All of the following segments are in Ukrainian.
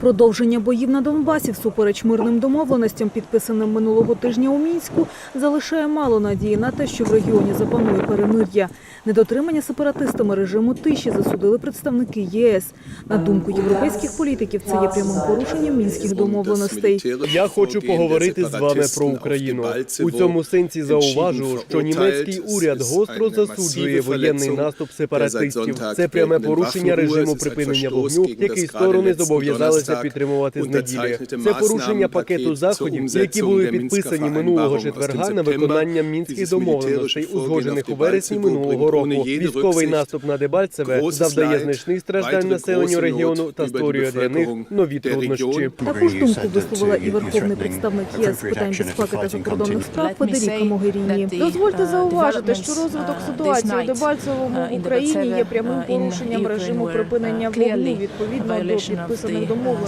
Продовження боїв на Донбасі всупереч мирним домовленостям, підписаним минулого тижня у Мінську, залишає мало надії на те, що в регіоні запанує перемир'я. Недотримання сепаратистами режиму тиші засудили представники єС. На думку європейських політиків, це є прямим порушенням мінських домовленостей. Я хочу поговорити з вами про Україну. У цьому сенсі зауважу, що німецький уряд гостро засуджує воєнний наступ сепаратистів. Це пряме порушення режиму припинення вогню, який сторони зобов'язалися підтримувати з неділі. Це порушення пакету заходів, які були підписані минулого четверга на виконання мінських домовленостей, узгоджених у вересні минулого року. Військовий наступ на Дебальцеве завдає значних страждань населенню регіону та створює для них нові труднощі. Також думку висловила і верховний представник ЄС з питань безпеки та закордонних справ Федеріка Могеріні. Дозвольте зауважити, що розвиток ситуації у Дебальцевому в Україні є прямим порушенням режиму припинення вогню відповідно до підписаних домовленостей.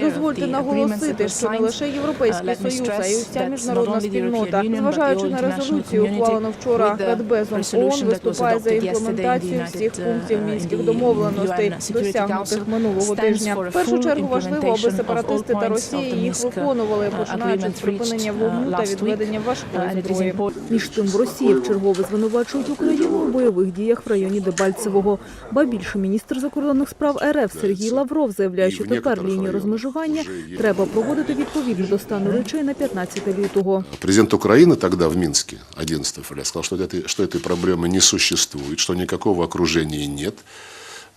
Дозвольте наголосити, що не лише Європейський Союз, а й уся міжнародна спільнота, зважаючи на резолюцію, ухвалену вчора Радбезом ООН, виступає за імплементацію всіх пунктів мінських домовленостей, досягнутих минулого тижня. В першу чергу важливо, аби сепаратисти та Росія їх виконували, починаючи з припинення вогню та відведення важкої зброї. Між тим в Росії вчергове звинувачують Україну у бойових діях в районі Дебальцевого. Ба більше міністр закордонних справ РФ Сергій Лавров заявляє, що тепер лінію розмежування треба проводити відповідно до стану речей на 15 лютого. Президент Украины тогда в Минске, 11 февраля, сказал, что, этой, что этой проблемы не существует, что никакого окружения нет.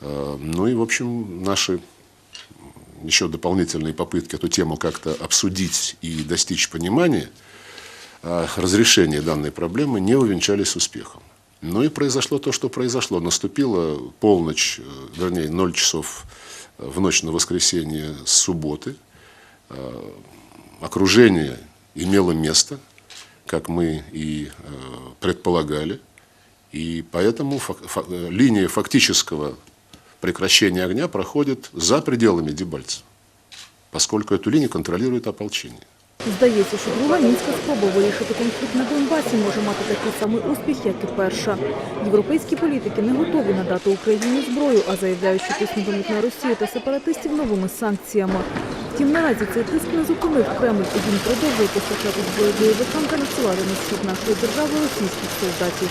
Э, Ну и, в общем, наши еще дополнительные попытки эту тему как-то обсудить и достичь понимания, э, разрешения данной проблемы не увенчались успехом. Ну и произошло то, что произошло. Наступила полночь, э, вернее, 0 часов э, в ночь на воскресенье с субботы. Э, Окружение имело место, как мы и э, предполагали. И поэтому фак- фа- э, линия фактического прекращения огня проходит за пределами Дебальцева, поскольку эту линию контролирует ополчение. Здається, що друга мінська спроба вирішити конфлікт на Донбасі може мати такий самий успіх, як і перша. Європейські політики не готові надати Україні зброю, а заявляють, що тиснутимуть на Росію та сепаратистів новими санкціями. Втім, наразі цей тиск не зупинив Кремль, і він продовжує постачати зброю бойовикам та надсилати на схід нашої держави російських солдатів.